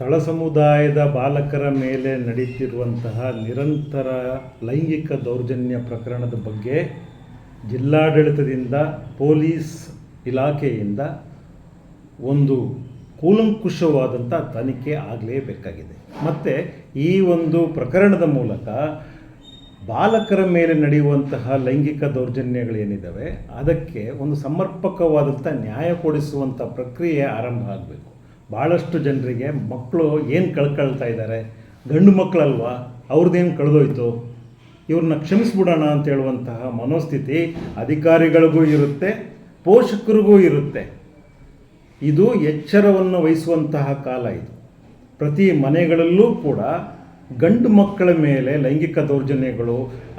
ತಳ ಸಮುದಾಯದ ಬಾಲಕರ ಮೇಲೆ ನಡೀತಿರುವಂತಹ ನಿರಂತರ ಲೈಂಗಿಕ ದೌರ್ಜನ್ಯ ಪ್ರಕರಣದ ಬಗ್ಗೆ ಜಿಲ್ಲಾಡಳಿತದಿಂದ ಪೊಲೀಸ್ ಇಲಾಖೆಯಿಂದ ಒಂದು ಕೂಲಂಕುಷವಾದಂಥ ತನಿಖೆ ಆಗಲೇಬೇಕಾಗಿದೆ. ಮತ್ತು ಈ ಒಂದು ಪ್ರಕರಣದ ಮೂಲಕ ಬಾಲಕರ ಮೇಲೆ ನಡೆಯುವಂತಹ ಲೈಂಗಿಕ ದೌರ್ಜನ್ಯಗಳೇನಿದ್ದಾವೆ ಅದಕ್ಕೆ ಒಂದು ಸಮರ್ಪಕವಾದಂಥ ನ್ಯಾಯ ಕೊಡಿಸುವಂಥ ಪ್ರಕ್ರಿಯೆ ಆರಂಭ ಆಗಬೇಕು. ಭಾಳಷ್ಟು ಜನರಿಗೆ ಮಕ್ಕಳು ಏನು ಕಳ್ಕೊಳ್ತಾ ಇದ್ದಾರೆ ಗಂಡು ಮಕ್ಕಳಲ್ವಾ? ಅವ್ರದ್ದೇನು ಕಳೆದೋಯ್ತು? ಇವ್ರನ್ನ ಕ್ಷಮಿಸ್ಬಿಡೋಣ ಅಂತ ಹೇಳುವಂತಹ ಮನೋಸ್ಥಿತಿ ಅಧಿಕಾರಿಗಳಿಗೂ ಇರುತ್ತೆ, ಪೋಷಕರಿಗೂ ಇರುತ್ತೆ. ಇದು ಎಚ್ಚರವನ್ನು ವಹಿಸುವಂತಹ ಕಾಲ ಇದು. ಪ್ರತಿ ಮನೆಗಳಲ್ಲೂ ಕೂಡ ಗಂಡು ಮಕ್ಕಳ ಮೇಲೆ ಲೈಂಗಿಕ ದೌರ್ಜನ್ಯಗಳು,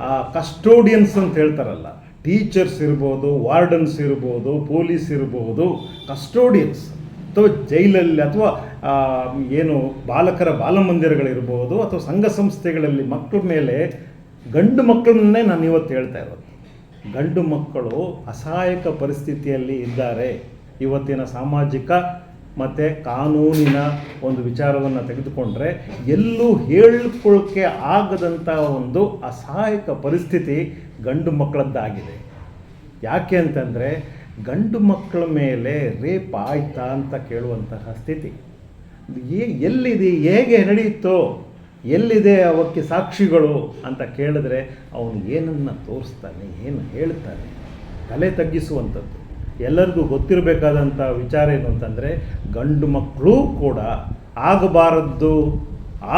ಆ ಕಸ್ಟೋಡಿಯನ್ಸ್ ಅಂತ ಹೇಳ್ತಾರಲ್ಲ, ಟೀಚರ್ಸ್ ಇರ್ಬೋದು, ವಾರ್ಡನ್ಸ್ ಇರ್ಬೋದು, ಪೊಲೀಸ್ ಇರ್ಬೋದು, ಕಸ್ಟೋಡಿಯನ್ಸ್. ಅಥವಾ ಜೈಲಲ್ಲಿ ಅಥವಾ ಏನು ಬಾಲಕರ ಬಾಲಮಂದಿರಗಳಿರ್ಬೋದು ಅಥವಾ ಸಂಘ ಸಂಸ್ಥೆಗಳಲ್ಲಿ ಮಕ್ಕಳ ಮೇಲೆ, ಗಂಡು ಮಕ್ಕಳನ್ನೇ ನಾನು ಇವತ್ತು ಹೇಳ್ತಾ ಇರೋದು. ಗಂಡು ಮಕ್ಕಳು ಅಸಹಾಯಕ ಪರಿಸ್ಥಿತಿಯಲ್ಲಿ ಇದ್ದಾರೆ. ಇವತ್ತಿನ ಸಾಮಾಜಿಕ ಮತ್ತು ಕಾನೂನಿನ ಒಂದು ವಿಚಾರವನ್ನು ತೆಗೆದುಕೊಂಡ್ರೆ, ಎಲ್ಲೂ ಹೇಳ್ಕೊಳ್ಳೋಕ್ಕೆ ಆಗದಂಥ ಒಂದು ಅಸಹಾಯಕ ಪರಿಸ್ಥಿತಿ ಗಂಡು ಮಕ್ಕಳದ್ದಾಗಿದೆ. ಯಾಕೆ ಅಂತಂದರೆ ಗಂಡು ಮಕ್ಕಳ ಮೇಲೆ ರೇಪ್ ಆಯ್ತಾ ಅಂತ ಕೇಳುವಂತಹ ಸ್ಥಿತಿ. ಎಲ್ಲಿದೆ, ಹೇಗೆ ನಡೆಯಿತು ಎಲ್ಲಿದೆ ಅವಕ್ಕೆ ಸಾಕ್ಷಿಗಳು ಅಂತ ಕೇಳಿದ್ರೆ ಅವನು ಏನನ್ನು ತೋರಿಸ್ತಾನೆ, ಏನು ಹೇಳ್ತಾನೆ, ತಲೆ ತಗ್ಗಿಸುವಂಥದ್ದು. ಎಲ್ಲರಿಗೂ ಗೊತ್ತಿರಬೇಕಾದಂಥ ವಿಚಾರ ಏನು ಅಂತಂದರೆ, ಗಂಡು ಮಕ್ಕಳು ಕೂಡ ಆಗಬಾರದ್ದು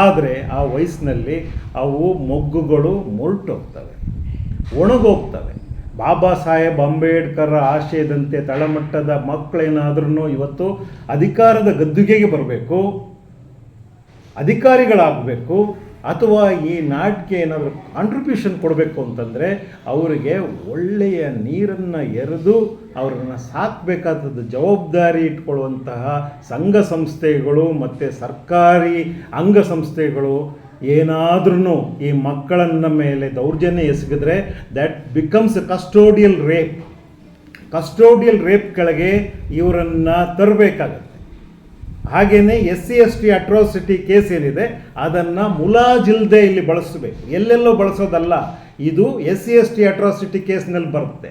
ಆದರೆ ಆ ವಯಸ್ಸಿನಲ್ಲಿ ಅವು ಮೊಗ್ಗುಗಳು ಮೊರಟೋಗ್ತವೆ, ಒಣಗೋಗ್ತವೆ. ಬಾಬಾ ಸಾಹೇಬ್ ಅಂಬೇಡ್ಕರ್ ಆಶಯದಂತೆ ತಳಮಟ್ಟದ ಮಕ್ಕಳೇನಾದ್ರೂ ಇವತ್ತು ಅಧಿಕಾರದ ಗದ್ದುಗೆಗೆ ಬರಬೇಕು, ಅಧಿಕಾರಿಗಳಾಗಬೇಕು, ಅಥವಾ ಈ ನಾಟಿಗೆ ಏನಾದರೂ ಕಾಂಟ್ರಿಬ್ಯೂಷನ್ ಕೊಡಬೇಕು ಅಂತಂದರೆ ಅವರಿಗೆ ಒಳ್ಳೆಯ ನೀರನ್ನು ಎರೆದು ಅವರನ್ನು ಸಾಕಬೇಕಾದದ್ದು ಜವಾಬ್ದಾರಿ ಇಟ್ಕೊಳ್ಳುವಂತಹ ಸಂಘ ಸಂಸ್ಥೆಗಳು ಮತ್ತು ಸರ್ಕಾರಿ ಅಂಗಸಂಸ್ಥೆಗಳು ಏನಾದ್ರೂ ಈ ಮಕ್ಕಳನ್ನ ಮೇಲೆ ದೌರ್ಜನ್ಯ ಎಸಗಿದ್ರೆ that becomes custodial rape custodial rape ಕೆಳಗೆ ಇವರನ್ನು ತರಬೇಕಾಗತ್ತೆ. ಹಾಗೆಯೇ S C S T atrocity case ಏನಿದೆ, ಅದನ್ನು ಮುಲಾಜಿಲ್ದೆ ಇಲ್ಲಿ ಬಳಸಬೇಕು. ಎಲ್ಲೆಲ್ಲೋ ಬಳಸೋದಲ್ಲ, ಇದು S C S T atrocity ಕೇಸ್ನಲ್ಲಿ ಬರುತ್ತೆ.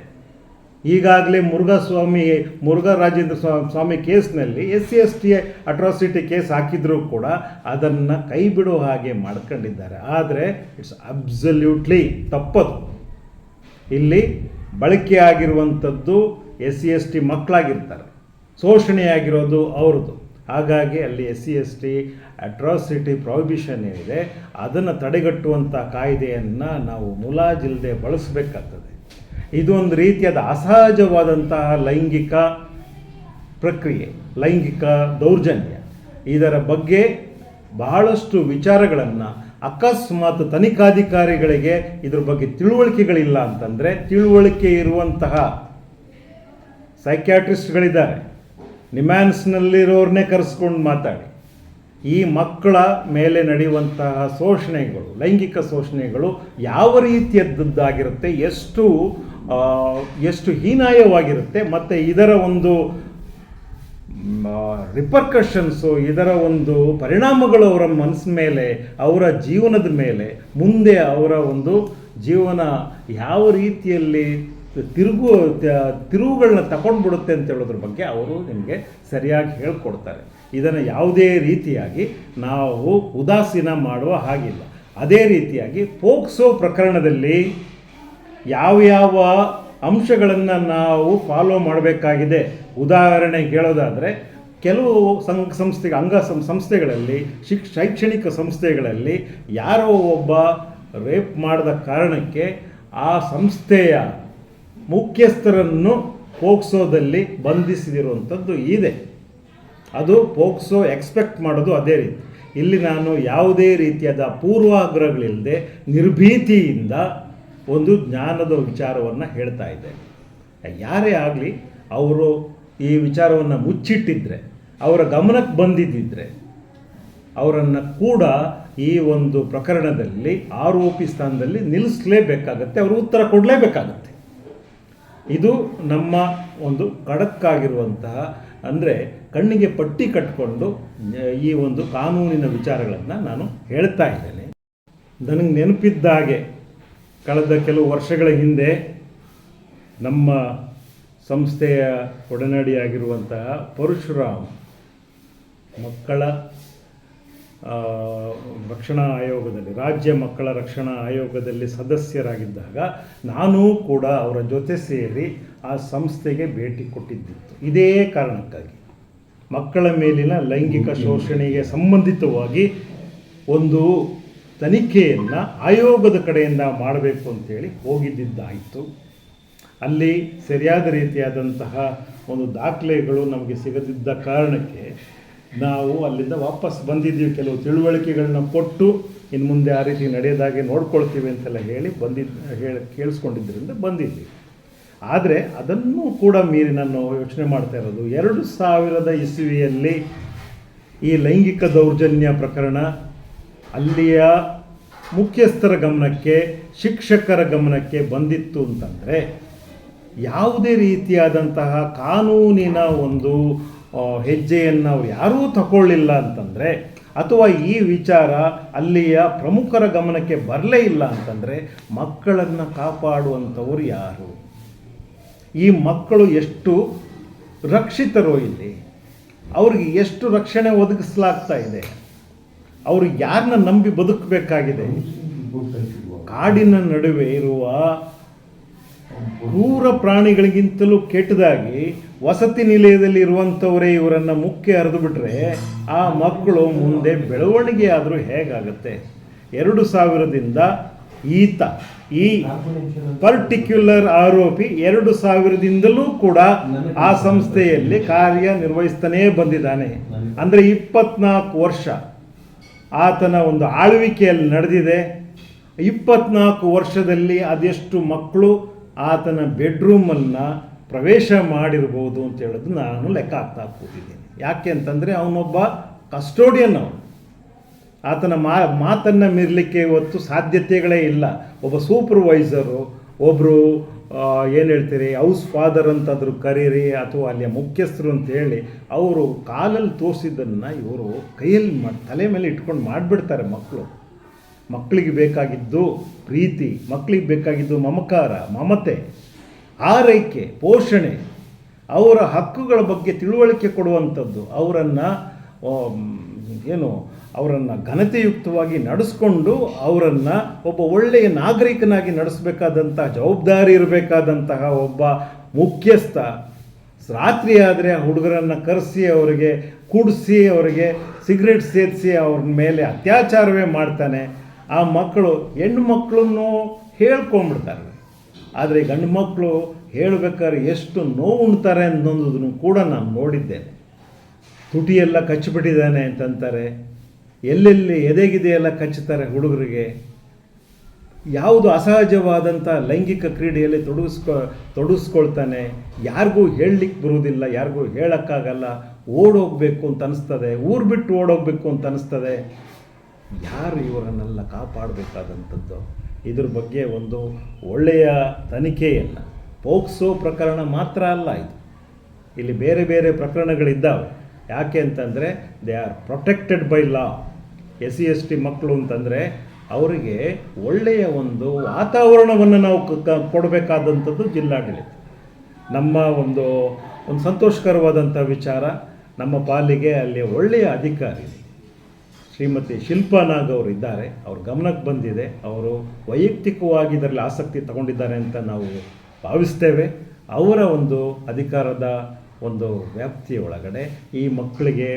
ಈಗಾಗಲೇ ಮುರುಘಾಸ್ವಾಮಿ, ಮುರುಘಾ ರಾಜೇಂದ್ರ ಸ್ವಾ- ಸ್ವಾಮಿ ಕೇಸ್ನಲ್ಲಿ S C S T atrocity case ಹಾಕಿದರೂ ಕೂಡ ಅದನ್ನು ಕೈ ಬಿಡೋ ಹಾಗೆ ಮಾಡ್ಕೊಂಡಿದ್ದಾರೆ. ಆದರೆ ಇಟ್ಸ್ ಅಬ್ಸಲ್ಯೂಟ್ಲಿ ತಪ್ಪದು. ಇಲ್ಲಿ ಬಳಕೆಯಾಗಿರುವಂಥದ್ದು ಎಸ್ ಸಿ ಎಸ್ ಟಿ ಮಕ್ಕಳಾಗಿರ್ತಾರೆ ಶೋಷಣೆಯಾಗಿರೋದು ಅವ್ರದ್ದು. ಹಾಗಾಗಿ ಅಲ್ಲಿ S C S T atrocity prohibition ಏನಿದೆ, ಅದನ್ನು ತಡೆಗಟ್ಟುವಂಥ ಕಾಯ್ದೆಯನ್ನು ನಾವು ಮುಲಾಜಿಲ್ಲದೆ ಬಳಸಬೇಕಾಗ್ತದೆ. ಇದು ಒಂದು ರೀತಿಯಾದ ಅಸಹಜವಾದಂತಹ ಲೈಂಗಿಕ ಪ್ರಕ್ರಿಯೆ, ಲೈಂಗಿಕ ದೌರ್ಜನ್ಯ. ಇದರ ಬಗ್ಗೆ ಬಹಳಷ್ಟು ವಿಚಾರಗಳನ್ನು ಅಕಸ್ಮಾತ್ ತನಿಖಾಧಿಕಾರಿಗಳಿಗೆ ಇದ್ರ ಬಗ್ಗೆ ತಿಳುವಳಿಕೆಗಳಿಲ್ಲ ಅಂತಂದರೆ ತಿಳುವಳಿಕೆ ಇರುವಂತಹ ಸೈಕ್ಯಾಟ್ರಿಸ್ಟ್ಗಳಿದ್ದಾರೆ. ನಿಮ್ಯಾನ್ಸ್ನಲ್ಲಿರೋರನ್ನೇ ಕರೆಸ್ಕೊಂಡು ಮಾತಾಡಿ. ಈ ಮಕ್ಕಳ ಮೇಲೆ ನಡೆಯುವಂತಹ ಶೋಷಣೆಗಳು, ಲೈಂಗಿಕ ಶೋಷಣೆಗಳು ಯಾವ ರೀತಿಯದ್ದಾಗಿರುತ್ತೆ, ಎಷ್ಟು ಎಷ್ಟು ಹೀನಾಯವಾಗಿರುತ್ತೆ, ಮತ್ತು ಇದರ ಒಂದು ರಿಪರ್ಕಷನ್ಸು ಇದರ ಒಂದು ಪರಿಣಾಮಗಳು ಅವರ ಮನಸ್ಸಿನ ಮೇಲೆ, ಅವರ ಜೀವನದ ಮೇಲೆ, ಮುಂದೆ ಅವರ ಒಂದು ಜೀವನ ಯಾವ ರೀತಿಯಲ್ಲಿ ತಿರುಗು ತಿರುವುಗಳನ್ನ ತಗೊಂಡ್ಬಿಡುತ್ತೆ ಅಂತ ಹೇಳೋದ್ರ ಬಗ್ಗೆ ಅವರು ನಿಮಗೆ ಸರಿಯಾಗಿ ಹೇಳ್ಕೊಡ್ತಾರೆ. ಇದನ್ನು ಯಾವುದೇ ರೀತಿಯಾಗಿ ನಾವು ಉದಾಸೀನ ಮಾಡುವ ಹಾಗಿಲ್ಲ. ಅದೇ ರೀತಿಯಾಗಿ ಪೋಕ್ಸೋ ಪ್ರಕರಣದಲ್ಲಿ ಯಾವ್ಯಾವ ಅಂಶಗಳನ್ನು ನಾವು ಫಾಲೋ ಮಾಡಬೇಕಾಗಿದೆ? ಉದಾಹರಣೆ ಹೇಳೋದಾದರೆ ಕೆಲವು ಸಂಘ ಸಂಸ್ಥೆ ಅಂಗ ಸಂಸ್ಥೆಗಳಲ್ಲಿ, ಶಿಕ್, ಶೈಕ್ಷಣಿಕ ಸಂಸ್ಥೆಗಳಲ್ಲಿ ಯಾರೋ ಒಬ್ಬ ರೇಪ್ ಮಾಡಿದ ಕಾರಣಕ್ಕೆ ಆ ಸಂಸ್ಥೆಯ ಮುಖ್ಯಸ್ಥರನ್ನು ಪೋಕ್ಸೋದಲ್ಲಿ ಬಂಧಿಸಿದಿರುವಂಥದ್ದು ಇದೆ. ಅದು ಪೋಕ್ಸೋ ಎಕ್ಸ್ಪೆಕ್ಟ್ ಮಾಡೋದು ಅದೇ ರೀತಿ. ಇಲ್ಲಿ ನಾನು ಯಾವುದೇ ರೀತಿಯಾದ ಪೂರ್ವಾಗ್ರಹಗಳಿಲ್ಲದೆ ನಿರ್ಭೀತಿಯಿಂದ ಒಂದು ಜ್ಞಾನದ ವಿಚಾರವನ್ನು ಹೇಳ್ತಾ ಇದೆ ಯಾರೇ ಆಗಲಿ, ಅವರು ಈ ವಿಚಾರವನ್ನು ಮುಚ್ಚಿಟ್ಟಿದ್ರೆ, ಅವರ ಗಮನಕ್ಕೆ ಬಂದಿದ್ದಿದ್ರೆ, ಅವರನ್ನು ಕೂಡ ಈ ಒಂದು ಪ್ರಕರಣದಲ್ಲಿ, ಆರೋಪಿ ಸ್ಥಾನದಲ್ಲಿ ನಿಲ್ಲಿಸಲೇಬೇಕಾಗತ್ತೆ, ಅವರು ಉತ್ತರ ಕೊಡಲೇಬೇಕಾಗತ್ತೆ. ಇದು ನಮ್ಮ ಒಂದು ಕಡಕ್ಕಾಗಿರುವಂತಹ ಅಂದರೆ ಕಣ್ಣಿಗೆ ಪಟ್ಟಿ ಕಟ್ಕೊಂಡು, ಈ ಒಂದು ಕಾನೂನಿನ ವಿಚಾರಗಳನ್ನು ನಾನು ಹೇಳ್ತಾ ಇದ್ದೇನೆ. ನನಗೆ ನೆನಪಿದ್ದ ಹಾಗೆ ಕಳೆದ ಕೆಲವು ವರ್ಷಗಳ ಹಿಂದೆ ನಮ್ಮ ಸಂಸ್ಥೆಯ ಒಡನಾಡಿಯಾಗಿರುವಂತಹ ಪರಶುರಾಮ್ ಮಕ್ಕಳ ರಕ್ಷಣಾ ಆಯೋಗದಲ್ಲಿ, ರಾಜ್ಯ ಮಕ್ಕಳ ರಕ್ಷಣಾ ಆಯೋಗದಲ್ಲಿ ಸದಸ್ಯರಾಗಿದ್ದಾಗ ನಾನೂ ಕೂಡ ಅವರ ಜೊತೆ ಸೇರಿ ಆ ಸಂಸ್ಥೆಗೆ ಭೇಟಿ ಕೊಟ್ಟಿದ್ದಿತ್ತು. ಇದೇ ಕಾರಣಕ್ಕಾಗಿ. ಮಕ್ಕಳ ಮೇಲಿನ ಲೈಂಗಿಕ ಶೋಷಣೆಗೆ ಸಂಬಂಧಿತವಾಗಿ ಒಂದು ತನಿಖೆಯನ್ನು ಆಯೋಗದ ಕಡೆಯಿಂದ ಮಾಡಬೇಕು ಅಂತೇಳಿ ಹೋಗಿದ್ದಿದ್ದಾಯಿತು. ಅಲ್ಲಿ ಸರಿಯಾದ ರೀತಿಯಾದಂತಹ ಒಂದು ದಾಖಲೆಗಳು ನಮಗೆ ಸಿಗದಿದ್ದ ಕಾರಣಕ್ಕೆ ನಾವು ಅಲ್ಲಿಂದ ವಾಪಸ್ ಬಂದಿದ್ದೀವಿ. ಕೆಲವು ತಿಳುವಳಿಕೆಗಳನ್ನ ಕೊಟ್ಟು ಇನ್ನು ಮುಂದೆ ಆ ರೀತಿ ನಡೆಯೋದಾಗೆ ನೋಡ್ಕೊಳ್ತೀವಿ ಅಂತೆಲ್ಲ ಹೇಳಿ ಬಂದಿದ್ದ ಹೇಳಿ, ಕೇಳಿಸ್ಕೊಂಡಿದ್ದರಿಂದ ಬಂದಿದ್ದೀವಿ ಆದರೆ ಅದನ್ನು ಕೂಡ ಮೀರಿ ನಾನು ಯೋಚನೆ ಮಾಡ್ತಾ ಇರೋದು, ಎರಡು ಸಾವಿರದ ಇಸವಿಯಲ್ಲಿ ಈ ಲೈಂಗಿಕ ದೌರ್ಜನ್ಯ ಪ್ರಕರಣ ಅಲ್ಲಿಯ ಮುಖ್ಯಸ್ಥರ ಗಮನಕ್ಕೆ, ಶಿಕ್ಷಕರ ಗಮನಕ್ಕೆ ಬಂದಿತ್ತು ಅಂತಂದರೆ, ಯಾವುದೇ ರೀತಿಯಾದಂತಹ ಕಾನೂನಿನ ಒಂದು ಹೆಜ್ಜೆಯನ್ನು ಅವ್ರು ಯಾರೂ ತಗೊಳ್ಳಿಲ್ಲ ಅಂತಂದರೆ, ಅಥವಾ ಈ ವಿಚಾರ ಅಲ್ಲಿಯ ಪ್ರಮುಖರ ಗಮನಕ್ಕೆ ಬರಲೇ ಇಲ್ಲ ಅಂತಂದರೆ, ಮಕ್ಕಳನ್ನು ಕಾಪಾಡುವಂಥವ್ರು ಯಾರು? ಈ ಮಕ್ಕಳು ಎಷ್ಟು ರಕ್ಷಿತರು ಇಲ್ಲಿ? ಅವ್ರಿಗೆ ಎಷ್ಟು ರಕ್ಷಣೆ ಒದಗಿಸಲಾಗ್ತಾ ಇದೆ? ಅವರು ಯಾರನ್ನ ನಂಬಿ ಬದುಕಬೇಕಾಗಿದೆ? ಕಾಡಿನ ನಡುವೆ ಇರುವ ಕ್ರೂರ ಪ್ರಾಣಿಗಳಿಗಿಂತಲೂ ಕೆಟ್ಟದಾಗಿ ವಸತಿ ನಿಲಯದಲ್ಲಿ ಇರುವಂಥವರೇ ಇವರನ್ನು ಮುಖ್ಯ ಹರಿದು ಬಿಟ್ಟರೆ ಆ ಮಕ್ಕಳು ಮುಂದೆ ಬೆಳವಣಿಗೆ ಆದರೂ ಹೇಗಾಗುತ್ತೆ? ಎರಡು ಸಾವಿರದಿಂದ ಈತ, ಈ ಪರ್ಟಿಕ್ಯುಲರ್ ಆರೋಪಿ ಎರಡು ಸಾವಿರದಿಂದಲೂ ಕೂಡ ಆ ಸಂಸ್ಥೆಯಲ್ಲಿ ಕಾರ್ಯನಿರ್ವಹಿಸ್ತಾನೇ ಬಂದಿದ್ದಾನೆ. ಅಂದರೆ ಇಪ್ಪತ್ನಾಲ್ಕು ವರ್ಷ. ಆತನ ಒಂದು ಆಳ್ವಿಕೆಯಲ್ಲಿ ನಡೆದಿದೆ. ಇಪ್ಪತ್ನಾಲ್ಕು ವರ್ಷದಲ್ಲಿ ಅದೆಷ್ಟು ಮಕ್ಕಳು ಆತನ ಬೆಡ್ರೂಮನ್ನು ಪ್ರವೇಶ ಮಾಡಿರ್ಬೋದು ಅಂತ ಹೇಳೋದು ನಾನು ಲೆಕ್ಕ ಹಾಕ್ತಾ ಕೂತಿದ್ದೀನಿ. ಯಾಕೆ ಅಂತಂದರೆ ಅವನೊಬ್ಬ ಕಸ್ಟೋಡಿಯನ್ ಅವನು. ಆತನ ಮಾ, ಮಾತನ್ನು ಮೀರಲಿಕ್ಕೆ ಇವತ್ತು ಸಾಧ್ಯತೆಗಳೇ ಇಲ್ಲ. ಒಬ್ಬ ಸೂಪರ್ವೈಸರು ಒಬ್ಬರು ಏನು ಹೇಳ್ತೀರಿ? ಹೌಸ್ ಫಾದರ್ ಅಂತಾದರೂ ಕರೀರಿ ಅಥವಾ ಅಲ್ಲಿಯ ಮುಖ್ಯಸ್ಥರು ಅಂತ ಹೇಳಿ ಅವರು ಕಾಲಲ್ಲಿ ತೋರಿಸಿದ್ದನ್ನು ಇವರು ಕೈಯಲ್ಲಿ ಮ, ತಲೆ ಮೇಲೆ ಇಟ್ಕೊಂಡು ಮಾಡಿಬಿಡ್ತಾರೆ ಮಕ್ಕಳು ಮಕ್ಕಳಿಗೆ ಬೇಕಾಗಿದ್ದು ಪ್ರೀತಿ ಮಕ್ಕಳಿಗೆ ಬೇಕಾಗಿದ್ದು ಮಮಕಾರ, ಮಮತೆ, ಆರೈಕೆ, ಪೋಷಣೆ, ಅವರ ಹಕ್ಕುಗಳ ಬಗ್ಗೆ ತಿಳುವಳಿಕೆ ಕೊಡುವಂಥದ್ದು, ಅವರನ್ನು ಏನು, ಅವರನ್ನು ಘನತೆಯುಕ್ತವಾಗಿ ನಡೆಸ್ಕೊಂಡು ಅವರನ್ನು ಒಬ್ಬ ಒಳ್ಳೆಯ ನಾಗರಿಕನಾಗಿ ನಡೆಸಬೇಕಾದಂತಹ ಜವಾಬ್ದಾರಿ ಇರಬೇಕಾದಂತಹ ಒಬ್ಬ ಮುಖ್ಯಸ್ಥ, ರಾತ್ರಿ ಆದರೆ ಆ ಹುಡುಗರನ್ನು ಕರೆಸಿ ಅವರಿಗೆ, ಕುಡಿಸಿ ಅವರಿಗೆ, ಸಿಗರೇಟ್ ಸೇರಿಸಿ ಅವ್ರ ಮೇಲೆ ಅತ್ಯಾಚಾರವೇ ಮಾಡ್ತಾನೆ. ಆ ಮಕ್ಕಳು ಹೆಣ್ಣು ಮಕ್ಕಳನ್ನು ಹೇಳ್ಕೊಂಬಿಡ್ತಾರೆ ಆದರೆ ಗಂಡು ಮಕ್ಕಳು ಹೇಳಬೇಕಾದ್ರೆ ಎಷ್ಟು ನೋವು ಉಣ್ತಾರೆ ಅನ್ನೋದನ್ನು ಕೂಡ ನಾನು ನೋಡಿದ್ದೇನೆ. ತುಟಿಯೆಲ್ಲ ಕಚ್ಚಿಬಿಟ್ಟಿದ್ದಾನೆ ಅಂತಂತಾರೆ. ಎಲ್ಲೆಲ್ಲಿ ಎದೆಗಿದೆಯೆಲ್ಲ ಕಚ್ಚುತ್ತಾರೆ ಹುಡುಗರಿಗೆ. ಯಾವುದು ಅಸಹಜವಾದಂಥ ಲೈಂಗಿಕ ಕ್ರೀಡೆಯಲ್ಲಿ ತೊಡಗಿಸ್ಕೊ, ತೊಡಗಿಸ್ಕೊಳ್ತಾನೆ. ಯಾರಿಗೂ ಹೇಳಲಿಕ್ಕೆ ಬರುವುದಿಲ್ಲ, ಯಾರಿಗೂ ಹೇಳೋಕ್ಕಾಗಲ್ಲ. ಓಡೋಗಬೇಕು ಅಂತ ಅನಿಸ್ತದೆ. ಊರು ಬಿಟ್ಟು ಓಡೋಗ್ಬೇಕು ಅಂತ ಅನಿಸ್ತದೆ. ಯಾರು ಇವರನ್ನೆಲ್ಲ ಕಾಪಾಡಬೇಕಾದಂಥದ್ದು? ಇದ್ರ ಬಗ್ಗೆ ಒಂದು ಒಳ್ಳೆಯ ತನಿಖೆಯನ್ನು ಪೋಕ್ಸೋ ಪ್ರಕರಣ ಮಾತ್ರ ಅಲ್ಲ ಇದು. ಇಲ್ಲಿ ಬೇರೆ ಬೇರೆ ಪ್ರಕರಣಗಳಿದ್ದಾವೆ. ಯಾಕೆ ಅಂತಂದರೆ they are protected by law S C S T ಮಕ್ಕಳು ಅಂತಂದರೆ, ಅವರಿಗೆ ಒಳ್ಳೆಯ ಒಂದು ವಾತಾವರಣವನ್ನು ನಾವು ಕೊಡಬೇಕಾದಂಥದ್ದು ಜಿಲ್ಲಾಡಳಿತ. ನಮ್ಮ ಒಂದು ಒಂದು ಸಂತೋಷಕರವಾದಂಥ ವಿಚಾರ, ನಮ್ಮ ಪಾಲಿಗೆ ಅಲ್ಲಿ ಒಳ್ಳೆಯ ಅಧಿಕಾರಿ. ಶ್ರೀಮತಿ ಶಿಲ್ಪಾ ನಾಗ್ ಅವರು ಇದ್ದಾರೆ, ಅವ್ರ ಗಮನಕ್ಕೆ ಬಂದಿದೆ, ಅವರು ವೈಯಕ್ತಿಕವಾಗಿ ಇದರಲ್ಲಿ ಆಸಕ್ತಿ ತಗೊಂಡಿದ್ದಾರೆ ಅಂತ ನಾವು ಭಾವಿಸ್ತೇವೆ. ಅವರ ಒಂದು ಅಧಿಕಾರದ ಒಂದು ವ್ಯಾಪ್ತಿಯ ಒಳಗಡೆ ಈ ಮಕ್ಕಳಿಗೆ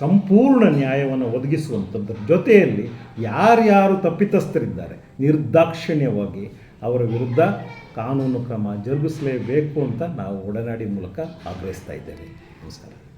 ಸಂಪೂರ್ಣ ನ್ಯಾಯವನ್ನು ಒದಗಿಸುವಂಥದ್ರ ಜೊತೆಯಲ್ಲಿ ಯಾರ್ಯಾರು ತಪ್ಪಿತಸ್ಥರಿದ್ದಾರೆ, ನಿರ್ದಾಕ್ಷಿಣ್ಯವಾಗಿ ಅವರ ವಿರುದ್ಧ ಕಾನೂನು ಕ್ರಮ ಜರುಗಿಸಲೇಬೇಕು ಅಂತ ನಾವು ಒಡನಾಡಿ ಮೂಲಕ ಆಗ್ರಹಿಸ್ತಾ ಇದ್ದೇವೆ. ನಮಸ್ಕಾರ.